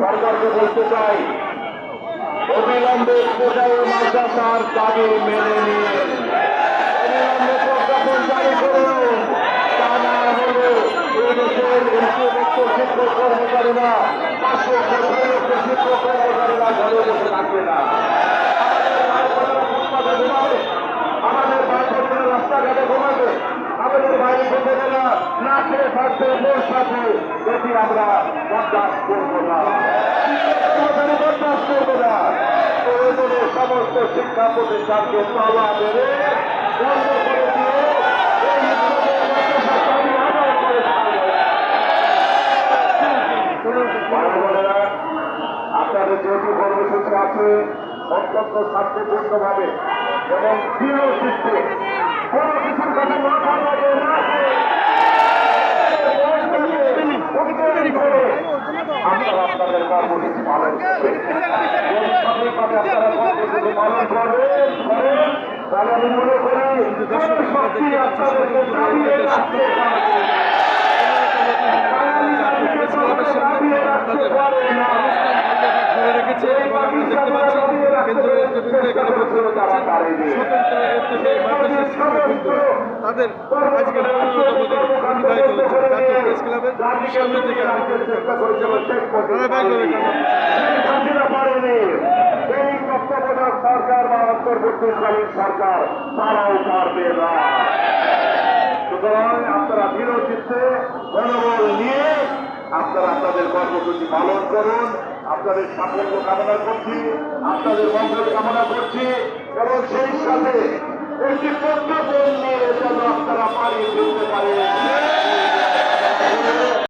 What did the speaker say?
সরকারকে বলতে চাই। অবিলম্বে কোটাই মাদ্রাসার দাবি মেনে নিয়ে অবিলম্বে প্রজ্ঞাপন জারি করুন। তা না হলে এই দেশের ইনস্টিটিউট শিক্ষক কর্মচারীরা পাঁচশো শিক্ষক কর্মচারীরা খেয়ে থাকবে মোর সাথে আমরা বরদাস্ত না। না। প্রয়োজনে সমস্ত শিক্ষা প্রতিষ্ঠানকে মেরে যেহেতু কর্মসূচি আছে, অত্যন্ত এবং দৃঢ় কোনো কিছুর কথা মাথা লাগে না করে, করে আপনারা আপনাদের কর্মসূচি পালন করবেন তাহলে আমি মনে করি শক্তি আপনাদেরকে দাঁড়িয়ে রাখতে তাদের আজকে পনেরোতম দিন অতিবাহিত হচ্ছে জাতীয় প্রেস ক্লাবের সামনে থেকে আমি যেমন ধারাবাহিকভাবে টানা হাসিনা পারেনি এই তত্ত্বাবধায়ক সরকার বা অন্তর্বর্তীকালীন সরকার তারাও পারবে না। সুতরাং আপনারা দৃঢ় চিত্তে মনোবল নিয়ে আপনারা আপনাদের কর্মসূচি পালন করুন। আপনাদের সাফল্য কামনা করছি আপনাদের মঙ্গল কামনা করছি এবং সেই সাথে একটি